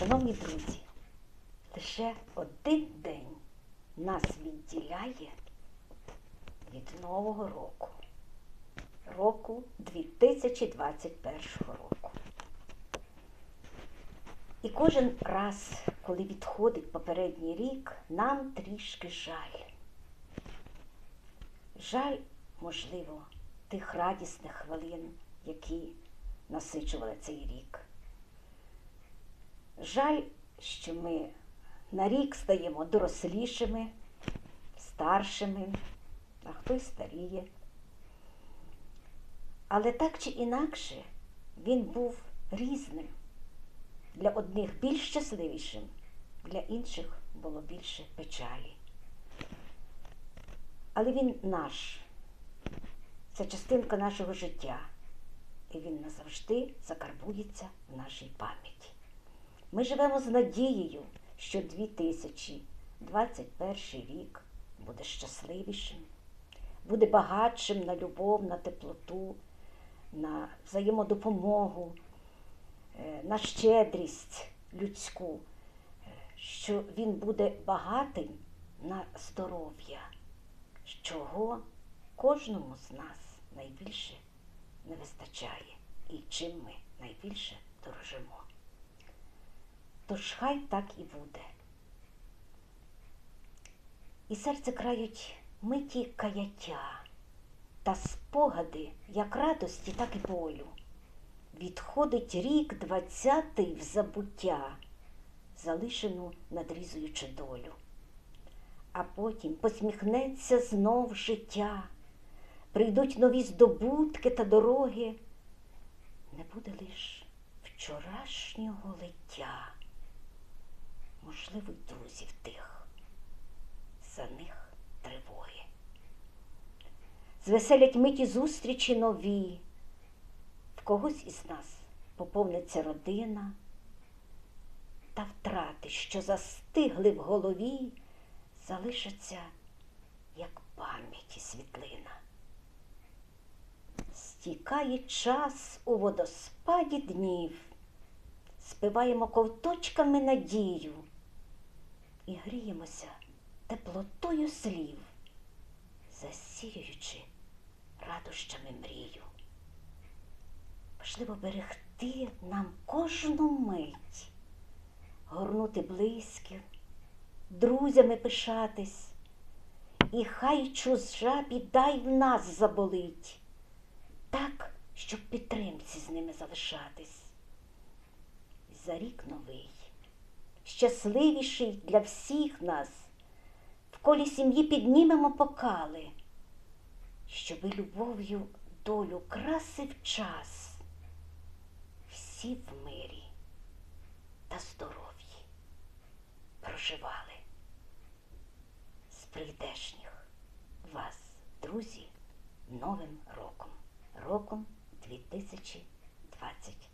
Шановні друзі, лише один день нас відділяє від Нового року, року 2021 року. І кожен раз, коли відходить попередній рік, нам трішки жаль. Жаль, можливо, тих радісних хвилин, які насичували цей рік. Жаль, що ми на рік стаємо дорослішими, старшими, а хтось старіє. Але так чи інакше він був різним. Для одних більш щасливішим, для інших було більше печалі. Але він наш, це частинка нашого життя, і він назавжди закарбується в нашій пам'яті. Ми живемо з надією, що 2021 рік буде щасливішим, буде багатшим на любов, на теплоту, на взаємодопомогу, е, на щедрість людську, е, що він буде багатим на здоров'я, чого кожному з нас найбільше не вистачає і чим ми найбільше дорожимо. Тож хай так і буде. І серце крають миті каяття та спогади як радості, так і болю. Відходить рік двадцятий в забуття, залишену надрізуючи долю. А потім посміхнеться знов життя, прийдуть нові здобутки та дороги. Не буде лиш вчорашнього лиття, можливо, друзів тих, за них тривоги. Звеселять миті зустрічі нові, в когось із нас поповниться родина, та втрати, що застигли в голові, залишаться, як пам'яті світлина. Стікає час у водоспаді днів, спиваємо ковточками надію і гріємося теплотою слів, засіюючи радощами мрію. Важливо берегти нам кожну мить, горнути близьких, друзями пишатись, і хай чужа біда й в нас заболить, так, щоб підтримці з ними залишатись. За рік новий, щасливіший для всіх нас, в колі сім'ї піднімемо покали, щоби любов'ю долю красив час, всі в мирі та здоров'ї проживали. З прийдешніх вас, друзі, новим роком, роком 2022.